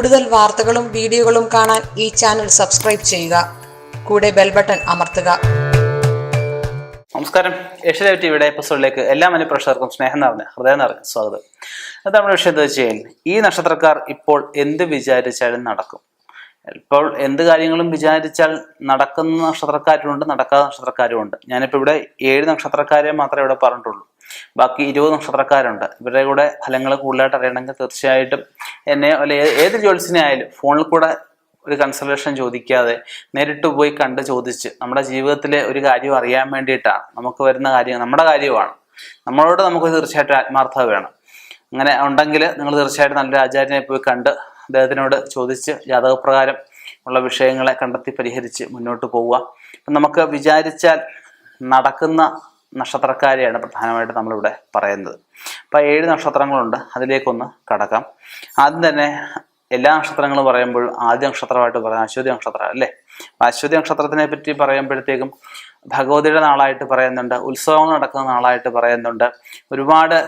കൂടുതൽ വാർത്തകളും വീഡിയോകളും കാണാൻ ഈ ചാനൽ സബ്സ്ക്രൈബ് ചെയ്യുക. കൂടെ ബെൽ ബട്ടൺ അമർത്തുക. നമസ്കാരം. ഏഷ്യ ടിവിയുടെ എപ്പിസോഡിലേക്ക് എല്ലാ മനുപ്രേക്ഷകർക്കും സ്നേഹം നിറഞ്ഞ ഹൃദയം നിറഞ്ഞ സ്വാഗതം. അത് നമ്മുടെ വിഷയം എന്താ വെച്ച് കഴിഞ്ഞാൽ ഈ നക്ഷത്രക്കാർ ഇപ്പോൾ എന്ത് വിചാരിച്ചാലും നടക്കും. ഇപ്പോൾ എന്ത് കാര്യങ്ങളും വിചാരിച്ചാൽ നടക്കുന്ന നക്ഷത്രക്കാരുണ്ട് നടക്കാത്ത നക്ഷത്രക്കാരുമുണ്ട്. ഞാനിപ്പോൾ ഇവിടെ ഏഴ് നക്ഷത്രക്കാരെ മാത്രമേ ഇവിടെ പറഞ്ഞിട്ടുള്ളൂ. ബാക്കി ഇരുപത് നക്ഷത്രക്കാരുണ്ട്. ഇവരുടെ കൂടെ ഫലങ്ങൾ കൂടുതലായിട്ട് അറിയണമെങ്കിൽ തീർച്ചയായിട്ടും എന്നെ അല്ലെ ഏത് ജോലിസിനെ ആയാലും ഫോണിൽ കൂടെ ഒരു കൺസൾട്ടേഷൻ ചോദിക്കാതെ നേരിട്ട് പോയി കണ്ട് ചോദിച്ച് നമ്മുടെ ജീവിതത്തിലെ ഒരു കാര്യം അറിയാൻ വേണ്ടിയിട്ടാണ് നമുക്ക് വരുന്ന കാര്യം നമ്മുടെ കാര്യമാണ്. നമ്മളോട് നമുക്ക് തീർച്ചയായിട്ടും ആത്മാർത്ഥത വേണം. അങ്ങനെ ഉണ്ടെങ്കിൽ നിങ്ങൾ തീർച്ചയായിട്ടും നല്ലൊരു ആചാര്യനെ പോയി കണ്ട് അദ്ദേഹത്തിനോട് ചോദിച്ച് ജാതകപ്രകാരം ഉള്ള വിഷയങ്ങളെ കണ്ടെത്തി പരിഹരിച്ച് മുന്നോട്ട് പോവുക. അപ്പം നമുക്ക് വിചാരിച്ചാൽ നടക്കുന്ന നക്ഷത്രക്കാരെയാണ് പ്രധാനമായിട്ട് നമ്മളിവിടെ പറയുന്നത്. അപ്പം ഏഴ് നക്ഷത്രങ്ങളുണ്ട്. അതിലേക്കൊന്ന് കടക്കാം. ആദ്യം തന്നെ എല്ലാ നക്ഷത്രങ്ങളും പറയുമ്പോൾ ആദ്യ നക്ഷത്രമായിട്ട് പറയാം അശ്വതി നക്ഷത്രം അല്ലേ? അശ്വതി നക്ഷത്രത്തിനെ പറ്റി പറയുമ്പോഴത്തേക്കും ഭഗവതിയുടെ നാളായിട്ട് പറയുന്നുണ്ട്. ഉത്സവങ്ങൾ നടക്കുന്ന നാളായിട്ട് പറയുന്നുണ്ട്. ഒരുപാട്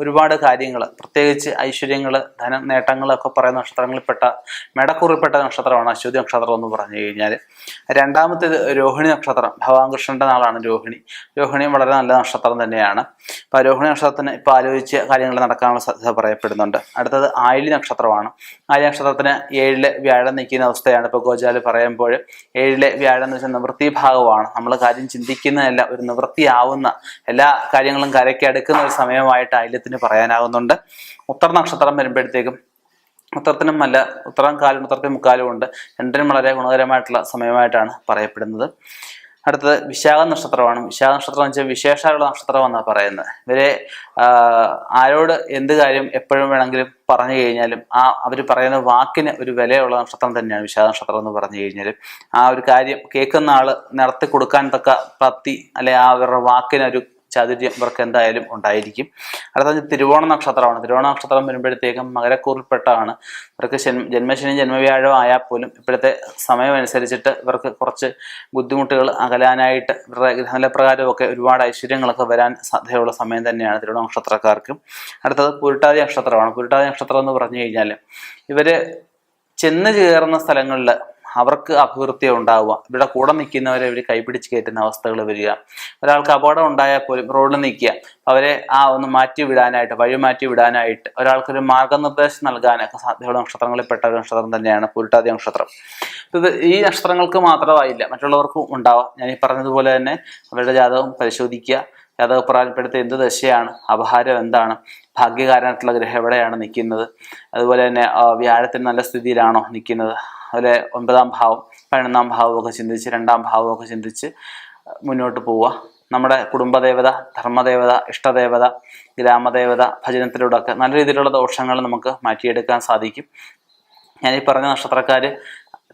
ഒരുപാട് കാര്യങ്ങൾ പ്രത്യേകിച്ച് ഐശ്വര്യങ്ങൾ ധന നേട്ടങ്ങളൊക്കെ പറയുന്ന നക്ഷത്രങ്ങളിൽപ്പെട്ട മെടക്കുറിപ്പെട്ട നക്ഷത്രമാണ് അശ്വതി നക്ഷത്രം എന്ന് പറഞ്ഞു കഴിഞ്ഞാൽ രണ്ടാമത്തേത് രോഹിണി നക്ഷത്രം. ഭഗവാൻ കൃഷ്ണന്റെ നാളാണ് രോഹിണി. രോഹിണിയും വളരെ നല്ല നക്ഷത്രം തന്നെയാണ്. അപ്പോൾ രോഹിണി നക്ഷത്രത്തിന് ഇപ്പോൾ ആലോചിച്ച് കാര്യങ്ങൾ നടക്കാനുള്ള സാധ്യത പറയപ്പെടുന്നുണ്ട്. അടുത്തത് ആയിലി നക്ഷത്രമാണ്. ആയിലി നക്ഷത്രത്തിന് ഏഴിലെ വ്യാഴം നിൽക്കുന്ന അവസ്ഥയാണ് ഇപ്പോൾ ഗോജാൽ പറയുമ്പോൾ. ഏഴിലെ വ്യാഴം എന്ന് വെച്ചാൽ നിവൃത്തി ഭാഗമാണ്. നമ്മൾ കാര്യം ചിന്തിക്കുന്നതല്ല ഒരു നിവൃത്തിയാവുന്ന എല്ലാ കാര്യങ്ങളും കരയ്ക്ക് അടുക്കുന്ന ഒരു സമയമായിട്ട് ആയില്യത്തിന് പറയാനാകുന്നുണ്ട്. ഉത്തര നക്ഷത്രം വരുമ്പോഴത്തേക്കും ഉത്തരത്തിനും നല്ല ഉത്തരം കാലും ഉത്തരത്തിനും മുക്കാലും ഉണ്ട്. രണ്ടിനും വളരെ ഗുണകരമായിട്ടുള്ള സമയമായിട്ടാണ് പറയപ്പെടുന്നത്. അടുത്തത് വിശാഖ നക്ഷത്രമാണ്. വിശാഖ നക്ഷത്രം എന്ന് വെച്ചാൽ വിശേഷമുള്ള നക്ഷത്രം എന്നാണ് പറയുന്നത്. ഇവരെ ആരോട് എന്ത് കാര്യം എപ്പോഴും വേണമെങ്കിലും പറഞ്ഞു കഴിഞ്ഞാലും ആ അവർ പറയുന്ന വാക്കിന് ഒരു വിലയുള്ള നക്ഷത്രം തന്നെയാണ് വിശാഖ നക്ഷത്രം എന്ന് പറഞ്ഞു കഴിഞ്ഞാൽ ആ ഒരു കാര്യം കേൾക്കുന്ന ആൾ നടത്തി കൊടുക്കാൻ തക്ക പ്രത്തി അല്ലെ ആ അവരുടെ വാക്കിന് ഒരു ചാതുര്യം ഇവർക്ക് എന്തായാലും ഉണ്ടായിരിക്കും. അടുത്തത് തിരുവോണ നക്ഷത്രമാണ്. തിരുവോണ നക്ഷത്രം വരുമ്പോഴത്തേക്കും മകരക്കൂറിൽപ്പെട്ടാണ്. ഇവർക്ക് ജന്മ ജന്മശനി ജന്മവ്യാഴം ആയാൽ പോലും ഇപ്പോഴത്തെ സമയമനുസരിച്ചിട്ട് ഇവർക്ക് കുറച്ച് ബുദ്ധിമുട്ടുകൾ അകലാനായിട്ട് ഇവരുടെ ഗ്രഹനിലപ്രകാരമൊക്കെ ഒരുപാട് ഐശ്വര്യങ്ങളൊക്കെ വരാൻ സാധ്യതയുള്ള സമയം തന്നെയാണ് തിരുവോണ നക്ഷത്രക്കാർക്ക്. അടുത്തത് പുരുട്ടാതി നക്ഷത്രമാണ്. പുരുട്ടാതി നക്ഷത്രം എന്ന് പറഞ്ഞു കഴിഞ്ഞാൽ ഇവർ ചെന്ന് ചേർന്ന സ്ഥലങ്ങളിൽ അവർക്ക് അഭിവൃദ്ധി ഉണ്ടാവുക. ഇവിടെ കൂടെ നിൽക്കുന്നവരെ ഇവർ കൈപിടിച്ച് കയറ്റുന്ന അവസ്ഥകൾ വരിക. ഒരാൾക്ക് അപകടം ഉണ്ടായാൽ പോലും റോഡിൽ നിൽക്കുക. അവരെ ആ ഒന്ന് മാറ്റി വിടാനായിട്ട് വഴി മാറ്റി വിടാനായിട്ട് ഒരാൾക്കൊരു മാർഗനിർദ്ദേശം നൽകാനൊക്കെ സാധ്യതയുള്ള നക്ഷത്രങ്ങളിൽപ്പെട്ട ഒരു നക്ഷത്രം തന്നെയാണ് പുരുട്ടാതി നക്ഷത്രം. ഇത് ഈ നക്ഷത്രങ്ങൾക്ക് മാത്രമായില്ല മറ്റുള്ളവർക്കും ഉണ്ടാവാം. ഞാൻ ഈ പറഞ്ഞതുപോലെ തന്നെ അവരുടെ ജാതകം പരിശോധിക്കുക. ജാതകപ്രായപ്പെടുത്ത എന്ത് ദശയാണ്? അപഹാരം എന്താണ്? ഭാഗ്യകാരനായിട്ടുള്ള ഗ്രഹം എവിടെയാണ് നിൽക്കുന്നത്? അതുപോലെ തന്നെ വ്യാഴത്തിന് നല്ല സ്ഥിതിയിലാണോ നിൽക്കുന്നത്? അതുപോലെ ഒൻപതാം ഭാവം പതിനൊന്നാം ഭാവമൊക്കെ ചിന്തിച്ച് രണ്ടാം ഭാവമൊക്കെ ചിന്തിച്ച് മുന്നോട്ട് പോവുക. നമ്മുടെ കുടുംബദേവത ധർമ്മദേവത ഇഷ്ടദേവത ഗ്രാമദേവത ഭജനത്തിലൂടെ ഒക്കെ നല്ല രീതിയിലുള്ള ദോഷങ്ങൾ നമുക്ക് മാറ്റിയെടുക്കാൻ സാധിക്കും. ഞാൻ ഈ പറഞ്ഞ നക്ഷത്രക്കാർ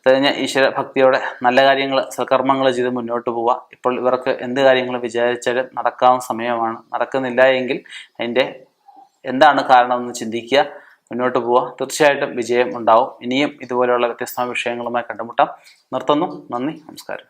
തികഞ്ഞ ഈശ്വര ഭക്തിയോടെ നല്ല കാര്യങ്ങൾ സൽക്കർമ്മങ്ങൾ ചെയ്ത് മുന്നോട്ട് പോവുക. ഇപ്പോൾ ഇവർക്ക് എന്ത് കാര്യങ്ങൾ വിചാരിച്ചാലും നടക്കാവുന്ന സമയമാണ്. നടക്കുന്നില്ല എങ്കിൽ അതിന്റെ എന്താണ് കാരണം എന്ന് ചിന്തിക്കുക. മുന്നോട്ട് പോവുക. തീർച്ചയായിട്ടും വിജയം ഉണ്ടാവും. ഇനിയും ഇതുപോലെയുള്ള വ്യത്യസ്തമായ വിഷയങ്ങളുമായി കണ്ടുമുട്ടാം. നിർത്തുന്നു. നന്ദി. നമസ്കാരം.